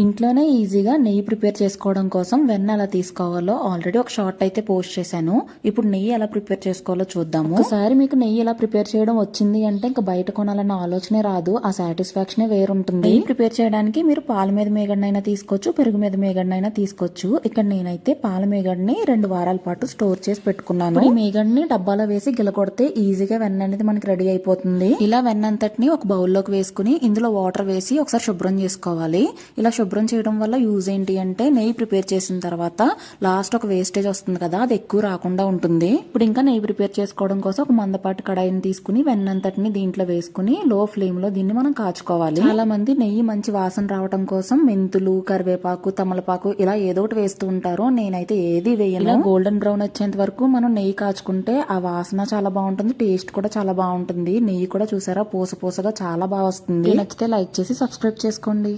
ఇంట్లోనే ఈజీగా నెయ్యి ప్రిపేర్ చేసుకోవడం కోసం వెన్న ఎలా తీసుకోవాలో ఆల్రెడీ ఒక షార్ట్ అయితే పోస్ట్ చేశాను. ఇప్పుడు నెయ్యి ఎలా ప్రిపేర్ చేసుకోవాలో చూద్దాము. ఒకసారి మీకు నెయ్యి ఎలా ప్రిపేర్ చేయడం వచ్చింది అంటే ఇంకా బయట కొనాలన్న ఆలోచనే రాదు. ఆ సాటిస్ఫాక్షన్ వేరుంటుంది. నెయ్యి ప్రిపేర్ చేయడానికి మీరు పాల మీద మేగడినైనా తీసుకోవచ్చు పెరుగు మీద మేగడినైనా తీసుకోవచ్చు. ఇక్కడ నేనైతే పాల మేగడిని రెండు వారాల పాటు స్టోర్ చేసి పెట్టుకున్నాను. ఈ మేగడిని డబ్బాలో వేసి గిలకొడితే ఈజీగా వెన్న అనేది మనకి రెడీ అయిపోతుంది. ఇలా వెన్నంతటిని ఒక బౌల్లోకి వేసుకుని ఇందులో వాటర్ వేసి ఒకసారి శుభ్రం చేసుకోవాలి. ఇలా శుభ్రం చేయడం వల్ల యూజ్ ఏంటి అంటే నెయ్యి ప్రిపేర్ చేసిన తర్వాత లాస్ట్ ఒక వేస్టేజ్ వస్తుంది కదా అది ఎక్కువ రాకుండా ఉంటుంది. ఇప్పుడు ఇంకా నెయ్యి ప్రిపేర్ చేసుకోవడం కోసం ఒక మందపాటి కడాయిని తీసుకుని వెన్నంతటిని దీంట్లో వేసుకుని లో ఫ్లేమ్లో దీన్ని మనం కాచుకోవాలి. చాలా మంది నెయ్యి మంచి వాసన రావడం కోసం మెంతులు కరివేపాకు తమలపాకు ఇలా ఏదో ఒకటి వేస్తూ ఉంటారు. నేనైతే ఏది వేయను. గోల్డెన్ బ్రౌన్ వచ్చేంత వరకు మనం నెయ్యి కాచుకుంటే ఆ వాసన చాలా బాగుంటుంది టేస్ట్ కూడా చాలా బాగుంటుంది. నెయ్యి కూడా చూసారా పూస పూసగా చాలా బాగా వస్తుంది. నచ్చితే లైక్ చేసి సబ్స్క్రైబ్ చేసుకోండి.